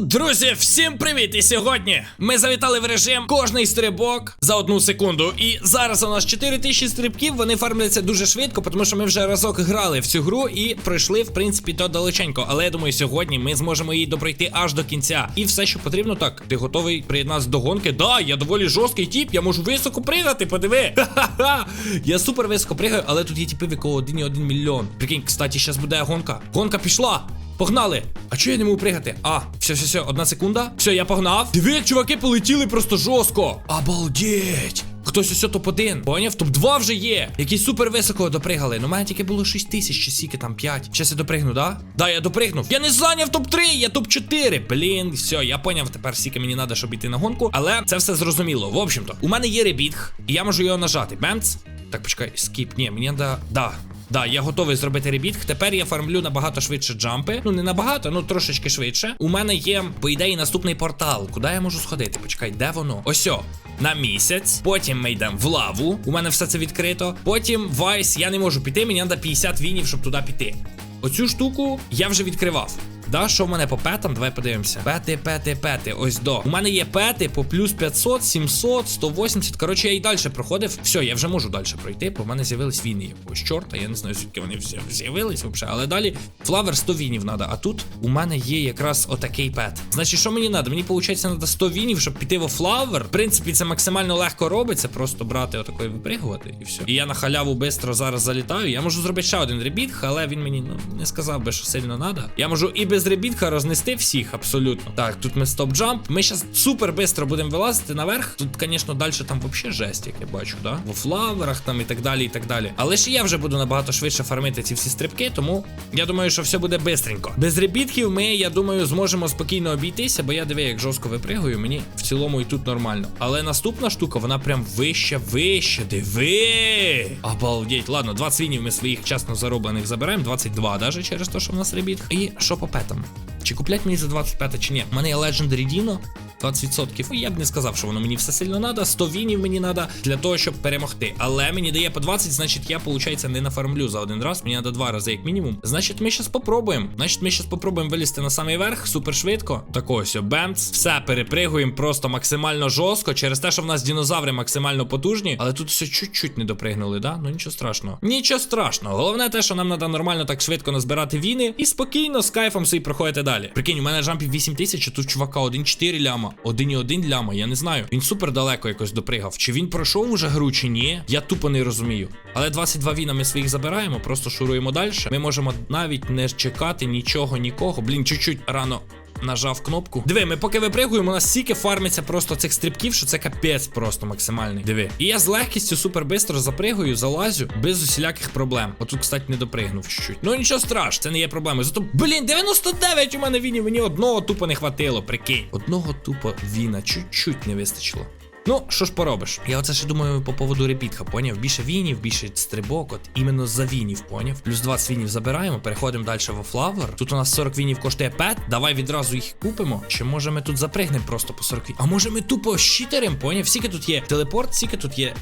Друзі, всім привіт! І сьогодні ми завітали в режим кожний стрибок за одну секунду. І зараз у нас 4000 стрибків, вони фармляться дуже швидко, тому що ми вже разок грали в цю гру і пройшли, в принципі, то далеченько. Але я думаю, сьогодні ми зможемо її допройти аж до кінця. І все, що потрібно, так. Ти готовий приєднатися до гонки? Да, я доволі жорсткий тіп, я можу високо пригати, подиви. Ха-ха-ха. Я супер високо пригаю, але тут є типи, в якого 1,1 мільйон. Прикинь, кстати, зараз буде гонка. Гонка пішла. Погнали! А чого я не можу пригати? А, все, все, все, одна секунда. Все, я погнав. Диви, як чуваки полетіли просто жорстко. Обалдеть! Хтось ось топ-1. Поняв? Топ-2 вже є. Які супер високо допригали. Ну, у мене тільки було 6 тисяч, чи скільки там 5. Щас я допригну, да? Да, я допригнув. Я не зайняв топ-3, я топ-4. Блін, все, я поняв тепер, скільки мені треба, щоб йти на гонку. Але це все зрозуміло. В общем-то, у мене є ребітг, і я можу його нажати. Бемц. Так, почекай, скіп. Ні, мені треба. Да. Да, я готовий зробити ребітг. Тепер я фармлю набагато швидше джампи. Ну не набагато, ну трошечки швидше. У мене є, по ідеї, наступний портал. Куди я можу сходити? Почекай, де воно? Ось о. На місяць, потім ми йдемо в лаву. У мене все це відкрито. Потім Вайс, я не можу піти, мені треба 50 вінів, щоб туди піти. Оцю штуку я вже відкривав. Да, що в мене по петам? Давай подивимося. Пети, пети, пети. Ось до. У мене є пети по плюс 500, 700, 180. Коротше, я і далі проходив. Все, я вже можу далі пройти, бо в мене з'явились війни якогось чорта. Я не знаю, звідки вони всі з'явились взагалі. Але далі флавер 100 вінів треба. А тут у мене є якраз отакий пет. Значить, що мені треба? Мені, виходить, треба 100 вінів, щоб піти во флавер. В принципі, це максимально легко робиться. Просто брати отакої випригувати і все. І я на халяву бистро зараз залітаю. Я можу зробити ще один ребітг, але він мені ну не сказав би, що сильно треба. Я можу і без без безребітка рознести всіх абсолютно. Так, тут ми стоп джамп. Ми зараз супер бистро будемо вилазити наверх. Тут, звісно, далі там взагалі жесть, як я бачу, да? В флаверах там і так далі, і так далі. Але ще я вже буду набагато швидше фармити ці всі стрибки, тому я думаю, що все буде бистренько. Без ребітків ми, я думаю, зможемо спокійно обійтися, бо я диви, як жорстко випригую, мені в цілому і тут нормально. Але наступна штука, вона прям вище, вище. Диви! Обалдеть. Ладно, 20 вінів ми своїх часно зароблених заберемо. 22 навіть через те, що в нас ребітка. І що попер? 25 Чи куплять мені за 25 чи ні? У мене є Legendary Dino, 20%. Я б не сказав, що воно мені все сильно треба. 100 вінів мені треба для того, щоб перемогти. Але мені дає по 20, значить я, виходить, не нафармлю за один раз. Мені треба два рази, як мінімум. Значить, ми зараз попробуємо. Значить, ми зараз попробуємо вилізти на самий верх, супер швидко. Так ось, бемц. Все перепригуємо просто максимально жорстко. Через те, що в нас динозаври максимально потужні. Але тут все чуть-чуть не допригнули, да? Ну нічого страшного. Нічого страшного. Головне те, що нам треба нормально так швидко назбирати віни і спокійно з кайфом собі проходити далі. Прикинь, у мене джампів 8000, а тут чувака 1,4 ляма, 1,1 ляма, я не знаю. Він супер далеко якось допригав. Чи він пройшов уже гру, чи ні? Я тупо не розумію. Але 22 віна ми своїх забираємо, просто шуруємо далі. Ми можемо навіть не чекати нічого, нікого. Блін, чуть-чуть рано. Нажав кнопку. Диви, ми поки випригуємо, у нас стільки фармиться просто цих стрибків, що це капець просто максимальний. Диви. І я з легкістю супер бистро запригую, залазю без усіляких проблем. Отут, кстати, не допригнув чуть-чуть. Ну нічого страшного, це не є проблеми. Зато, блін, 99 у мене вінів, мені одного тупо не хватило, прикинь. Одного тупо віна, чуть-чуть не вистачило. Ну, що ж поробиш? Я оце ще думаю по поводу репітха, поняв? Більше вінів, більше стрибок, от іменно за вінів, поняв? Плюс 20 вінів забираємо, переходимо далі во флавер. Тут у нас 40 вінів коштує пет. Давай відразу їх купимо. Чи може ми тут запригнемо просто по 40 вінів? А може ми тупо щитерем, поняв? Скільки тут є телепорт, скільки тут є.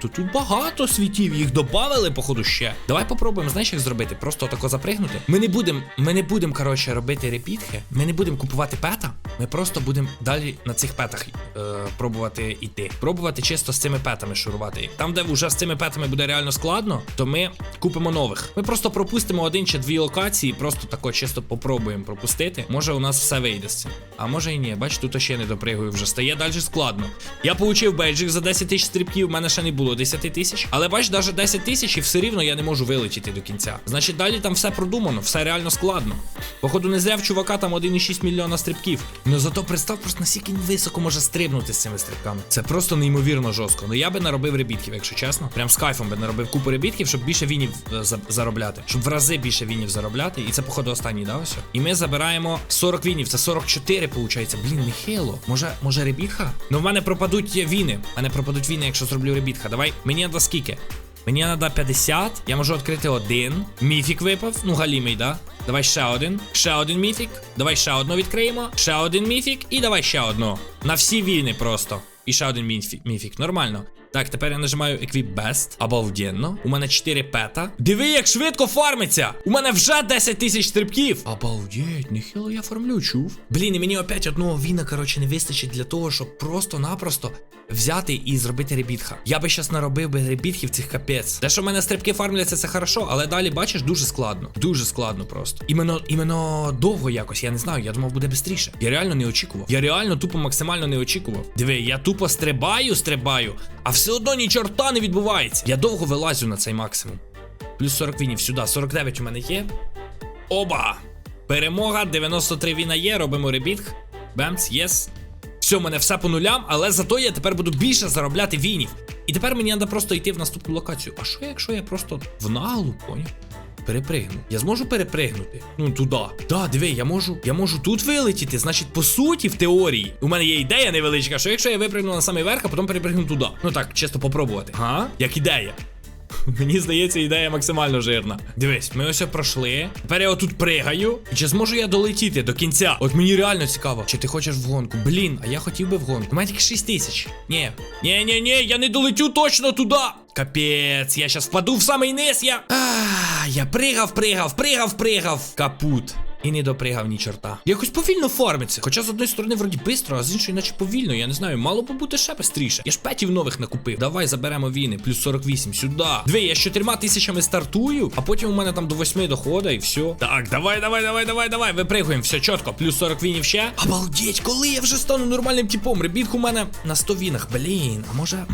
Тут тут багато світів, їх додали, походу, ще. Давай попробуємо, знаєш, як зробити? Просто отако запригнути. Ми не будемо, ми не будемо, коротше, робити репітхи. Ми не будемо купувати пета. Ми просто будемо далі на цих петах е, пробувати йти. Пробувати чисто з цими петами шурувати. Там, де вже з цими петами буде реально складно, то ми купимо нових. Ми просто пропустимо один чи дві локації, просто тако чисто попробуємо пропустити. Може, у нас все вийде з цим. А може і ні. Бач, тут ще не допригую, вже стає далі складно. Я получив бейджик за 10 тисяч стрибків, в мене ще не було 10 тисяч. Але бач, навіть 10 тисяч і все рівно я не можу вилетіти до кінця. Значить, далі там все продумано, все реально складно. Походу, не зря в чувака там 1,6 мільйона стрибків. Ну зато представ просто наскільки високо може стрибнути з цими стрибками. Це просто неймовірно жорстко. Ну я би наробив ребітків, якщо чесно. Прям з кайфом би наробив купу ребітків, щоб більше вінів е, заробляти. Щоб в рази більше вінів заробляти. І це, походу, останній, да, ось? І ми забираємо 40 вінів. Це 44, виходить. Блін, не хило. Може, може ребітха? Ну в мене пропадуть віни. В мене пропадуть віни, якщо зроблю ребітха. Давай, мені треба скільки? Мені треба 50. Я можу відкрити один. Міфік випав. Ну, галімий, да? Давай ще один. Ще один міфік. Давай ще одну відкриємо. Ще один міфік. І давай ще одну. На всі війни просто. І ще один міфік. Нормально. Так, тепер я нажимаю Equip Best. Обалденно. У мене 4 пета. Диви, як швидко фармиться! У мене вже 10 тисяч стрибків. Обалдеть, нехило я фармлю, чув. Блін, і мені опять одного віна, коротше, не вистачить для того, щоб просто-напросто взяти і зробити ребітха. Я би щас наробив би ребітхів цих капець. Те, що в мене стрибки фармляться, це хорошо, але далі, бачиш, дуже складно. Дуже складно просто. Іменно, іменно довго якось, я не знаю, я думав, буде швидше. Я реально не очікував. Я реально тупо максимально не очікував. Диви, я тупо стрибаю, стрибаю, а все одно ні чорта не відбувається. Я довго вилазю на цей максимум. Плюс 40 вінів сюди, 49 у мене є. Оба! Перемога, 93 віна є, робимо ребітг. Бемц, єс. Все, у мене все по нулям, але зато я тепер буду більше заробляти вінів. І тепер мені треба просто йти в наступну локацію. А що якщо я просто в наглу, поняв? Перепригну. Я зможу перепригнути? Ну туди. Да, диви, я можу. Я можу тут вилетіти. Значить, по суті, в теорії, у мене є ідея невеличка, що якщо я випригну на самий верх, а потім перепригну туди. Ну так, чисто попробувати. Га? Як ідея. Мені здається, ідея максимально жирна. Дивись, ми ось пройшли. Тепер я отут пригаю. І чи зможу я долетіти до кінця? От мені реально цікаво. Чи ти хочеш в гонку? Блін, а я хотів би в гонку. У мене тільки 6 тисяч. Ні. Ні, ні, ні, я не долетю точно туди. Капець, я щас впаду в самий низ, я. А, я пригав, пригав, пригав, пригав. Капут. І не допригав ні чорта. Якось повільно фармиться. Хоча з одної сторони вроді бистро, а з іншої, наче повільно. Я не знаю, мало би бути ще бистріше. Я ж петів нових накупив. Давай заберемо віни. Плюс 48 сюди. Дві, я з чотирма тисячами стартую, а потім у мене там до восьми доходить і все. Так, давай, давай, давай, давай, давай. Випригуємо. Все чітко. Плюс 40 вінів ще. Обалдеть, коли я вже стану нормальним типом. Ребітх у мене на 100 вінах. Блін, а може.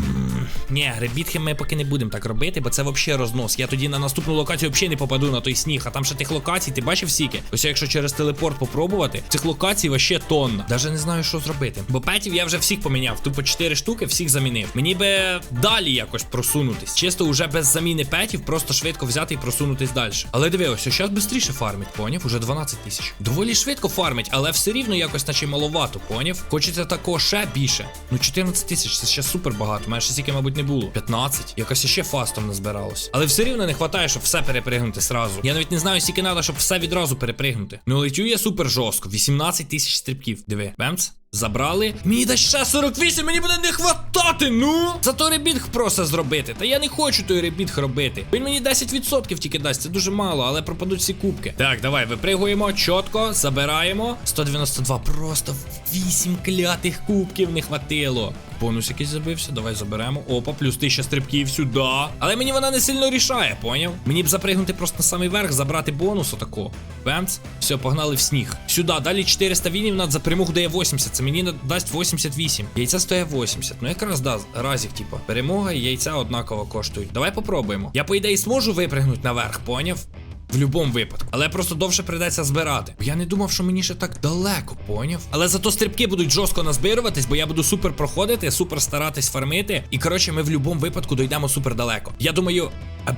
Ні, ребітхи ми поки не будемо так робити, бо це взагалі рознос. Я тоді на наступну локацію взагалі не попаду на той сніг, а там ще тих локацій, ти бачив сіки? Ось якщо через телепорт попробувати, цих локацій вообще тонна. Даже не знаю, що зробити. Бо петів я вже всіх поміняв. Тупо 4 штуки, всіх замінив. Мені би далі якось просунутись. Чисто уже без заміни петів, просто швидко взяти і просунутись далі. Але диви, ось зараз швидше фармить, поняв? Уже 12 тисяч. Доволі швидко фармить, але все рівно якось наче маловато, поняв? Хочеться такого ще більше. Ну 14 тисяч, це ще супер багато. Мене ще стільки, мабуть, не було. 15. Якось ще фастом назбиралось. Але все рівно не вистачає, щоб все перепригнути сразу. Я навіть не знаю, скільки треба, щоб все відразу перепригнути. Ну летю я супер жорстко. 18 тисяч стрибків. Диви, бемц. Забрали. Мені дасть ще 48, мені буде не хватати, ну! Зато ребітх просто зробити. Та я не хочу той ребітх робити. Він мені 10% тільки дасть, це дуже мало, але пропадуть всі кубки. Так, давай, випригуємо, чітко, забираємо. 192, просто 8 клятих кубків не хватило. Бонус якийсь забився, давай заберемо. Опа, плюс 1000 стрибків сюди. Але мені вона не сильно рішає, поняв? Мені б запригнути просто на самий верх, забрати бонус отако. Бемц. Все, погнали в сніг. Сюди, далі 400 вінів над за перемогу дає 80. Це мені дасть 88. Яйця стоїть 80. Ну якраз да, разів, типа. Перемога і яйця однаково коштують. Давай попробуємо. Я, по ідеї, зможу випригнути наверх, поняв? В будь-якому випадку. Але просто довше прийдеться збирати. Я не думав, що мені ще так далеко, поняв? Але зато стрибки будуть жорстко назбируватись, бо я буду супер проходити, супер старатись фармити. І коротше, ми в будь-якому випадку дійдемо супер далеко. Я думаю,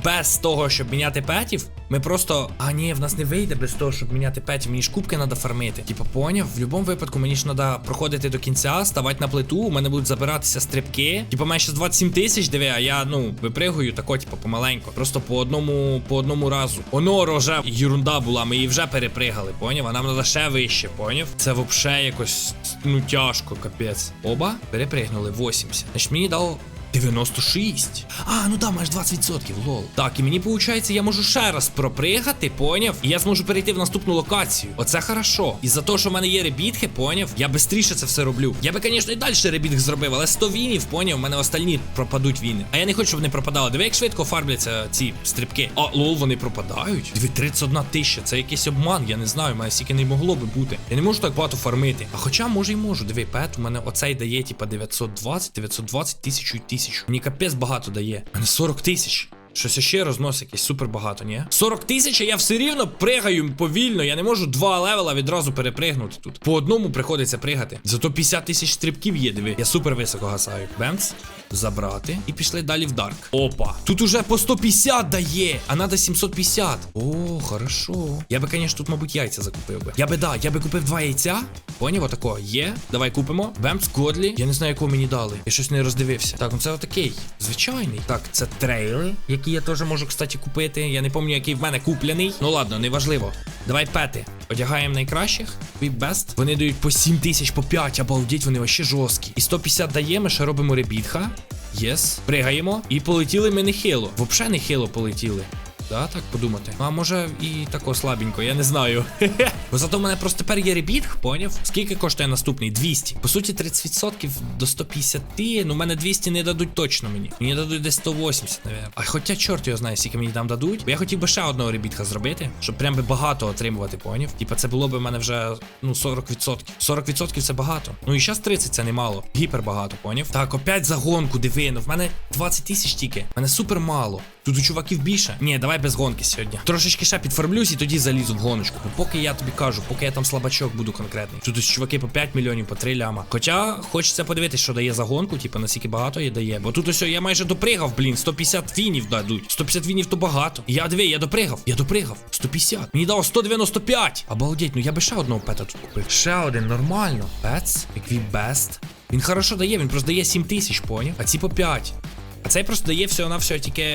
без того, щоб міняти петів, ми просто. А ні, в нас не вийде без того, щоб міняти петів. Мені ж кубки треба фармити. Типа, поняв? В будь-якому випадку мені ж треба проходити до кінця, ставати на плиту. У мене будуть забиратися стрибки. Типа, мене ще 27 тисяч, диви, а я ну випригую тако, типу, помаленько. Просто по одному, по одному разу. Оно роже ерунда була, ми її вже перепригали, поняв? А нам треба ще вище, поняв? Це взагалі якось ну тяжко, капець. Оба перепригнули 80. Значить, мені дало 96. А, ну да, маєш 20%, лол. Так, і мені виходить, я можу ще раз пропригати, поняв? І я зможу перейти в наступну локацію. Оце хорошо. І за те, що в мене є ребітхи, поняв? Я швидше це все роблю. Я би, звісно, і далі ребітх зробив, але 100 вінів, поняв, в мене остальні пропадуть віни. А я не хочу, щоб вони пропадали. Диви, як швидко фармляться ці стрибки. А, лол, вони пропадають. Диви, 31 тисяча. Це якийсь обман, я не знаю, мене стільки не могло би бути. Я не можу так багато фармити. А хоча, може, і можу. Диви, пет, у мене оцей дає, типа, 920, 920 тисячу і тисячу. Мені капець багато дає. А мене 40 тисяч. Щось ще рознос якийсь супер багато, ні? 40 тисяч, а я все рівно пригаю повільно. Я не можу два левела відразу перепригнути тут. По одному приходиться пригати. Зато 50 тисяч стрибків є, диви. Я супер високо гасаю. Бемц. Забрати. І пішли далі в Дарк. Опа. Тут уже по 150 дає, а надо 750. О, хорошо. Я би, звісно, тут, мабуть, яйця закупив би. Я би да, я би купив два яйця. Поняв, отако. Є. Давай купимо. Бемц, Годлі. Я не знаю, якого мені дали. Я щось не роздивився. Так, ну це отакий. Звичайний. Так, це трейли, які я теж можу, кстати, купити. Я не пам'ятаю, який в мене куплений. Ну ладно, неважливо. Давай пети. Одягаємо найкращих. We best. Вони дають по 7 тисяч, по 5, обалдіть, вони вообще жорсткі. І 150 даємо, ще робимо ребітха. Єс. Пригаємо. І полетіли ми не хило. Взагалі не полетіли. Да, так подумати. А може і тако слабенько, я не знаю. Бо зато в мене просто тепер є ребіт, поняв? Скільки коштує наступний? 200. По суті, 30% до 150. Ну, мене 200 не дадуть точно мені. Мені дадуть десь 180, навіть. А хоча чорт його знає, скільки мені там дадуть. Бо я хотів би ще одного ребітка зробити, щоб прям би багато отримувати, поняв? Типа це було б в мене вже ну 40%. 40% це багато. Ну і зараз 30 це немало. Гіпер багато, поняв? Так, опять загонку, диви. Ну в мене 20 тисяч тільки. В мене супер мало. Тут у чуваків більше. Ні, давай без гонки сьогодні. Трошечки ще підформлюсь і тоді залізу в гоночку. Поки я тобі кажу, поки я там слабачок буду конкретний. Тут ось чуваки по 5 мільйонів, по 3 ляма. Хоча хочеться подивитися, що дає за гонку, типу, наскільки багато їй дає. Бо тут ось я майже допригав, блін, 150 вінів дадуть. 150 вінів то багато. Я диви, я допригав, я допригав. 150. Мені дало 195. Обалдеть, ну я би ще одного пета тут купив. Ще один, нормально. Пец, Best. Він хорошо дає, він просто дає 7 тисяч, поняв? А ці по 5. А цей просто дає всього на всього тільки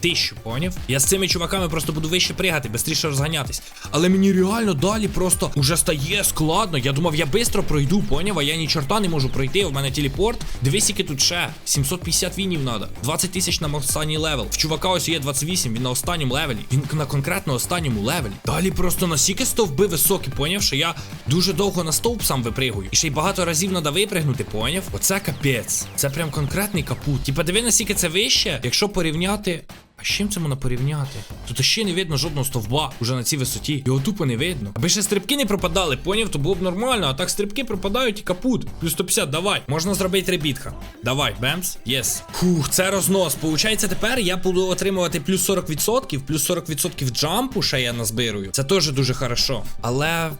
тисячу, поняв? Я з цими чуваками просто буду вище пригати, швидше розганятись. Але мені реально далі просто уже стає складно. Я думав, я швидко пройду, поняв? А я ні чорта не можу пройти. У мене телепорт. Дивись, який тут ще. 750 вінів треба. 20 тисяч на останній левел. В чувака ось є 28, він на останньому левелі. Він на конкретно останньому левелі. Далі просто настільки стовби високі, поняв, що я дуже довго на стовп сам випригую. І ще й багато разів треба випригнути, поняв? Оце капець. Це прям конкретний капут. Типа, диви, наскільки це вище, якщо порівняти. А з чим це можна порівняти? Тут ще не видно жодного стовба уже на цій висоті. Його тупо не видно. Аби ще стрибки не пропадали, поняв, то було б нормально. А так стрибки пропадають і капут. Плюс 150, давай. Можна зробити ребітка. Давай, бемс. Єс. Фух, це рознос. Получається, тепер я буду отримувати плюс 40%, плюс 40% джампу ще я назбирую. Це теж дуже хорошо. Але.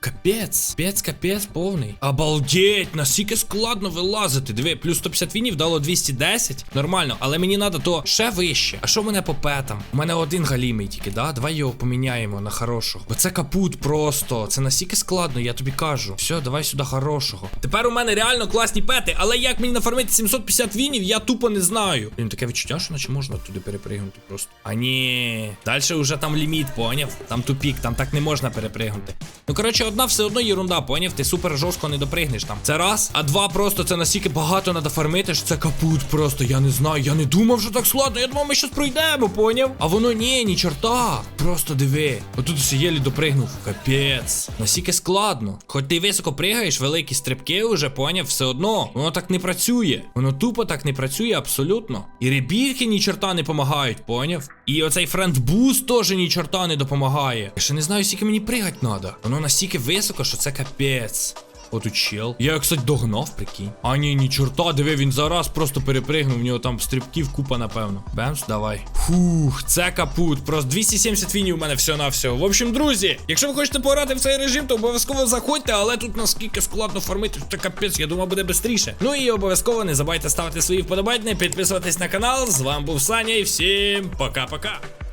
Капець, капець, капець повний. Обалдеть, наскільки складно вилазити. Диви, плюс 150 вінів дало 210. Нормально, але мені треба то ще вище. А що мене по петам? У мене один галімий тільки, да? Давай його поміняємо на хорошого. Бо це капут просто. Це настільки складно, я тобі кажу. Все, давай сюди хорошого. Тепер у мене реально класні пети, але як мені нафармити 750 вінів, я тупо не знаю. Блін, таке відчуття, що наче можна туди перепригнути просто. А ні. Далі вже там ліміт, поняв? Там тупік, там так не можна перепригнути. Ну, коротше, одна все одно єрунда, поняв? Ти супер жорстко не допригнеш там. Це раз. А два просто це настільки багато треба фармити, що це капут просто. Я не знаю. Я не думав, що так складно. Я думав, ми щось пройдемо, поняв? А воно ні, ні, чорта. Просто диви. Отут все єлі допригнув. Капець. Настільки складно. Хоч ти високо пригаєш, великі стрибки вже, поняв, все одно. Воно так не працює. Воно тупо так не працює абсолютно. І ребірки ні чорта не допомагають, поняв? І оцей френдбуст теж ні чорта не допомагає. Я ще не знаю, скільки мені пригать треба. Воно настільки високо, що це капець. Отут чел. Я його, кстати, догнав, прикинь. А ні, ні, чорта, диви, він зараз просто перепригнув. В нього там стрибків купа, напевно. Бемс, давай. Фух, це капут. Просто 270 вінів у мене все на все. В общем, друзі, якщо ви хочете пограти в цей режим, то обов'язково заходьте, але тут наскільки складно фармити, це капець, я думаю, буде швидше. Ну і обов'язково не забувайте ставити свої вподобайки, підписуватись на канал. З вами був Саня і всім пока-пока.